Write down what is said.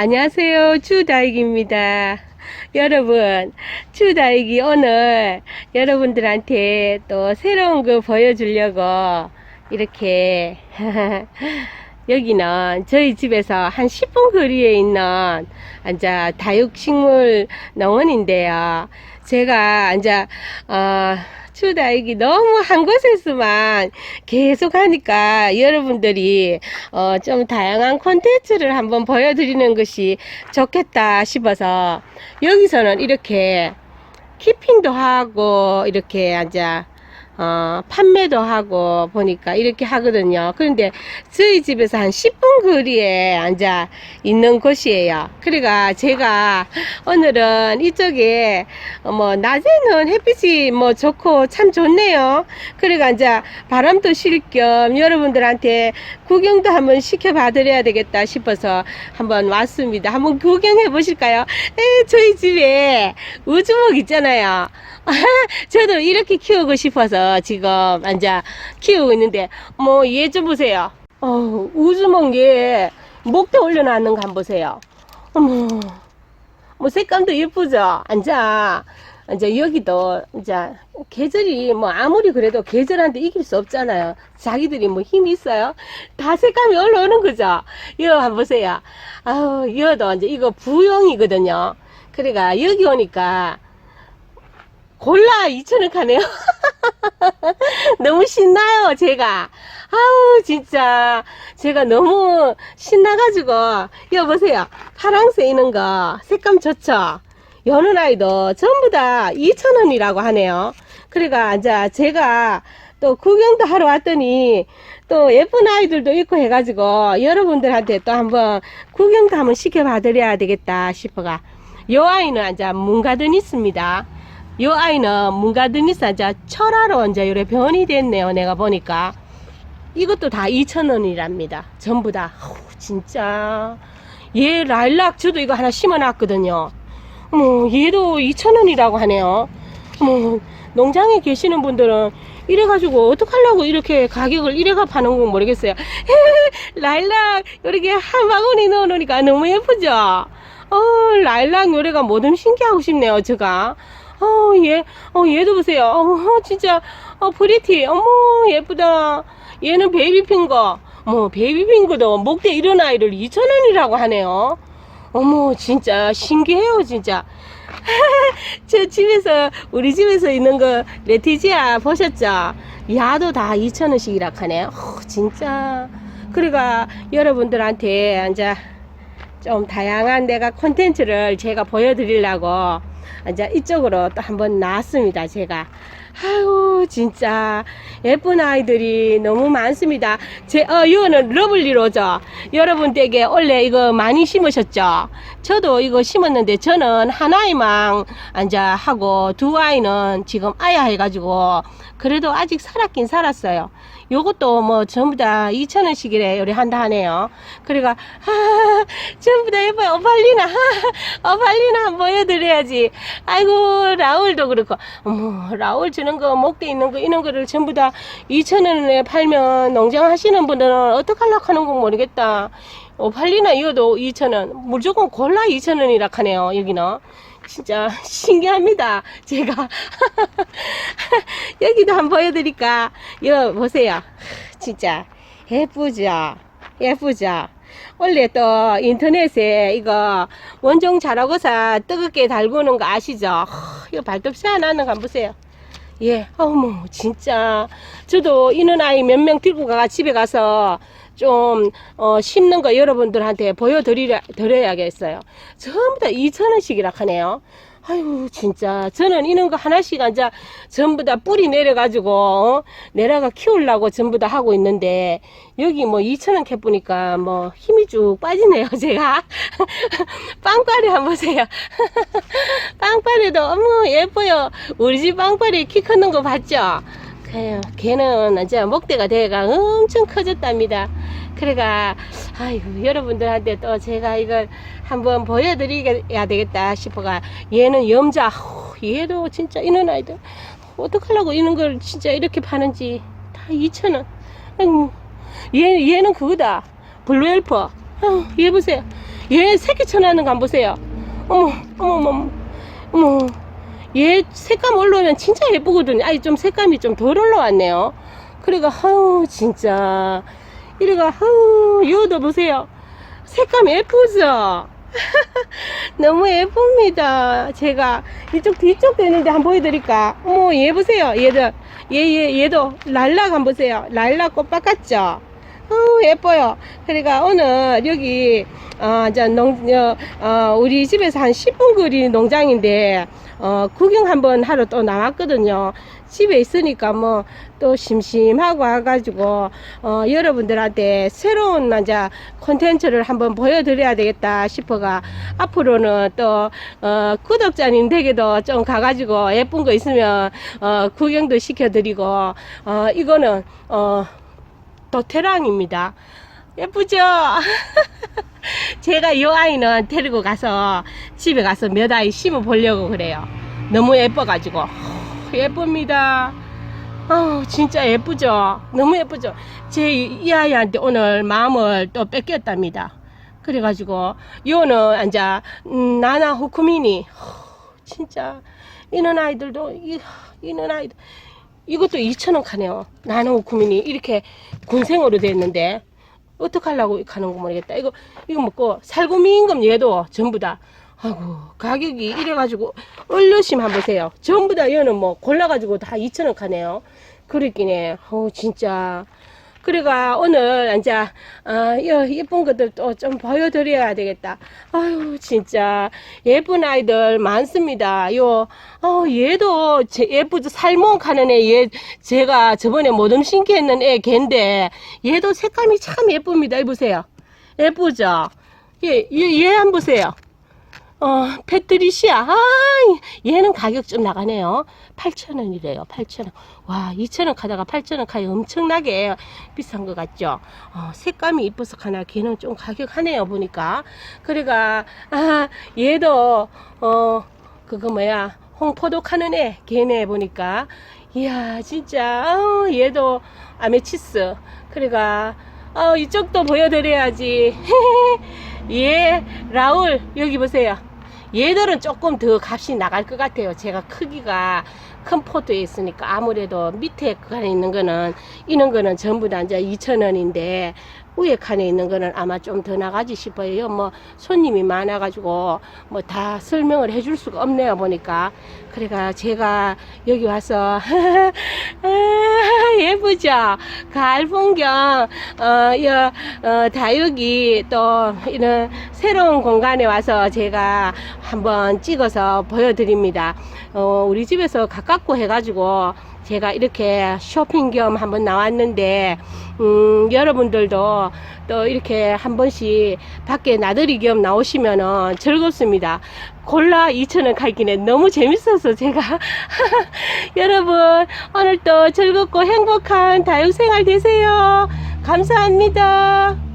안녕하세요. 추다익입니다. 여러분, 추다익이 오늘 여러분들한테 또 새로운 거 보여주려고 이렇게 여기는 저희 집에서 한 10분 거리에 있는 이제 다육식물 농원인데요. 제가 이제 어, 추다익이 너무 한 곳에서만 계속 하니까 여러분들이 어, 좀 다양한 콘텐츠를 한번 보여드리는 것이 좋겠다 싶어서 여기서는 이렇게 키핑도 하고 이렇게 앉아 어, 판매도 하고 보니까 이렇게 하거든요. 그런데 저희 집에서 한 10분 거리에 앉아 있는 곳이에요. 그러니까 제가 오늘은 이쪽에 어, 뭐 낮에는 햇빛이 뭐 좋고 참 좋네요. 그러니까 이제 바람도 쉴 겸 여러분들한테 구경도 한번 시켜봐 드려야 되겠다 싶어서 한번 왔습니다. 한번 구경해 보실까요? 에, 저희 집에 우주목 있잖아요. 저도 이렇게 키우고 싶어서 지금 앉아 키우고 있는데 뭐 얘 좀 보세요. 어, 우주목 얘 목대 올려놨는 거 한번 보세요. 어머, 뭐 색감도 예쁘죠? 앉아. 이제 여기도 이제 계절이 뭐 아무리 그래도 계절한테 이길 수 없잖아요. 자기들이 뭐 힘이 있어요. 다 색감이 올라오는 거죠. 이거 한번 보세요. 아우 이거도 이제 이거 부용이거든요. 그러니까 여기 오니까 골라 2천원 가네요. 너무 신나요, 제가. 아우, 진짜. 제가 너무 신나가지고. 이거 보세요. 파랑새 있는 거. 색감 좋죠? 여는 아이도 전부 다 2천원이라고 하네요. 그러니까, 이제 제가 또 구경도 하러 왔더니 또 예쁜 아이들도 있고 해가지고 여러분들한테 또 한번 구경도 한번 시켜봐 드려야 되겠다 싶어가. 요 아이는 이제 문가든 있습니다. 요 아이는 문가드니스 이제 철화로 이제 요래 변이 됐네요. 내가 보니까. 이것도 다 2,000원이랍니다. 전부 다. 어우, 진짜. 얘 라일락 저도 이거 하나 심어놨거든요. 뭐 얘도 2,000원이라고 하네요. 뭐 농장에 계시는 분들은 이래가지고 어떡하려고 이렇게 가격을 이래가 파는 건 모르겠어요. 라일락 이렇게 한 바구니 넣어놓으니까 너무 예쁘죠? 어, 라일락 요래가 뭐든 신기하고 싶네요, 제가. 어, 얘, 어, 얘도 보세요. 어, 진짜, 어, 프리티. 어머, 예쁘다. 얘는 베이비핑거. 뭐, 베이비핑거도 목대 이런 아이를 2,000원이라고 하네요. 어머, 진짜, 신기해요, 진짜. 저 집에서, 우리 집에서 있는 거, 레티지아 보셨죠? 야도 다 2,000원씩이라 하네. 어, 진짜. 그러니까, 여러분들한테, 이제, 좀 다양한 내가 콘텐츠를 제가 보여드리려고 이제 이쪽으로 또 한번 나왔습니다 제가 아유 진짜 예쁜 아이들이 너무 많습니다 제, 어 이거는 러블리로죠 여러분 댁에 원래 이거 많이 심으셨죠 저도 이거 심었는데 저는 한 아이만 앉아 하고 두 아이는 지금 아야 해가지고 그래도 아직 살았긴 살았어요 요것도 뭐 전부 다 2,000원씩이래 요리 한다 하네요. 그러니까 아, 전부 다 예뻐요. 어팔리나 어팔리나 한번 보여드려야지. 아이고 라울도 그렇고 어머 라울 주는 거 목대 있는 거 이런 거를 전부 다 2,000원에 팔면 농장 하시는 분들은 어떡하려고 하는 건 모르겠다. 오팔리나 이거도 2,000원. 무조건 골라 2,000원이라 하네요. 여기는. 진짜 신기합니다. 제가 여기도 한번 보여드릴까? 이거 보세요. 진짜 예쁘죠? 예쁘죠? 원래 또 인터넷에 이거 원종 잘하고서 뜨겁게 달구는 거 아시죠? 허, 이거 발톱 새하나는 거 한번 보세요. 예, 어머, 진짜. 저도 이는 아이 몇 명 들고 가 집에 가서 좀, 어, 심는 거 여러분들한테 보여드리려, 드려야겠어요. 전부 다 2,000원씩이라 하네요. 아유, 진짜. 저는 이런 거 하나씩 앉아 전부 다 뿌리 내려가지고, 어? 내려가 키우려고 전부 다 하고 있는데, 여기 뭐 2,000원 캐보니까 뭐 힘이 쭉 빠지네요, 제가. 빵빠리 한번 보세요. 빵빠리도 어머 예뻐요. 우리 집 빵빠리 키 크는 거 봤죠? 그래요. 걔는 이제 목대가 대가 엄청 커졌답니다. 그래가 아이고 여러분들한테 또 제가 이걸 한번 보여드려야 되겠다 싶어가 얘는 염자 후, 얘도 진짜 이런 아이들 어떡하려고 이런 걸 진짜 이렇게 파는지 다 2,000원 아이고 얘, 얘는 그거다 블루엘퍼 어, 얘 보세요 얘 새끼 쳐나는 거 안 보세요. 어머, 어머, 어머, 어머. 얘 색감 올라오면 진짜 예쁘거든요. 아니, 좀 색감이 좀 덜 올라왔네요. 그래가, 아우, 진짜. 이래가, 아우, 이거도 보세요. 색감 예쁘죠? 너무 예쁩니다. 제가 이쪽 뒤쪽 되는데 한번 보여드릴까? 어머, 얘 보세요. 얘들. 얘, 얘, 얘도 랄락 한번 보세요. 랄락 꽃밭 같죠? 어, 예뻐요. 그러니까 오늘 여기, 어, 저 농, 어, 어, 우리 집에서 한 10분 거리 농장인데, 어, 구경 한번 하러 또 나왔거든요. 집에 있으니까 뭐, 또 심심하고 와가지고, 어, 여러분들한테 새로운, 이제, 콘텐츠를 한번 보여드려야 되겠다 싶어가, 앞으로는 또, 어, 구독자님 댁에도 좀 가가지고 예쁜 거 있으면, 어, 구경도 시켜드리고, 어, 이거는, 어, 도테랑입니다. 예쁘죠? 제가 이 아이는 데리고 가서 집에 가서 몇 아이 심어 보려고 그래요. 너무 예뻐가지고. 예쁩니다. 아 진짜 예쁘죠? 너무 예쁘죠? 제 이 아이한테 오늘 마음을 또 뺏겼답니다. 그래가지고, 요는, 이제, 음, 나나 후쿠미니. 진짜, 이런 아이들도, 이, 이런 아이들. 이것도 2,000원 카네요. 나는 후쿠미니. 이렇게 군생으로 됐는데, 어떡하려고 가는 거 모르겠다. 이거, 이거 먹고, 살구미임금 얘도 전부 다. 아이고, 가격이 이래가지고, 얼려심 한번 보세요. 전부 다 얘는 뭐, 골라가지고 다 2,000원 카네요. 그렇긴 해. 어우, 진짜. 그래가 오늘 이제 아, 여 예쁜 것들 또 좀 보여드려야 되겠다. 아유 진짜 예쁜 아이들 많습니다. 요 어, 얘도 제 예쁘죠 살몬 가는 애 얘 제가 저번에 모듬 신기했는 애 걔인데 얘도 색감이 참 예쁩니다. 이 보세요. 예쁘죠? 얘 얘 얘 한번 보세요. 어, 패트리시아. 아, 얘는 가격 좀 나가네요. 8,000원이래요. 8,000원. 와, 2,000원 가다가 8,000원 가이 엄청나게 비싼 것 같죠? 어, 색감이 이뻐서 가나 걔는 좀 가격 하네요. 보니까. 그래가, 아, 얘도, 어, 그거 뭐야. 홍포도 카는 애. 걔네 보니까. 이야, 진짜. 어, 얘도 아메치스. 그래가, 어, 이쪽도 보여드려야지. 얘, 라울, 여기 보세요. 얘들은 조금 더 값이 나갈 것 같아요. 제가 크기가 큰 포트에 있으니까 아무래도 밑에 칸에 있는 거는 이런 거는 전부 다 이제 2,000원인데 위에 칸에 있는 거는 아마 좀 더 나가지 싶어요. 뭐 손님이 많아가지고 뭐 다 설명을 해줄 수가 없네요. 보니까 그래가 제가 여기 와서 아, 예쁘죠? 가을 풍경 어, 여, 어, 다육이 또 이런 새로운 공간에 와서 제가 한번 찍어서 보여드립니다. 어, 우리 집에서 가깝 고 해가지고 제가 이렇게 쇼핑 겸 한번 나왔는데 음, 여러분들도 또 이렇게 한 번씩 밖에 나들이 겸 나오시면은 즐겁습니다. 골라 2,000원 갈기는 너무 재밌어서 제가 여러분 오늘도 즐겁고 행복한 다육생활 되세요. 감사합니다.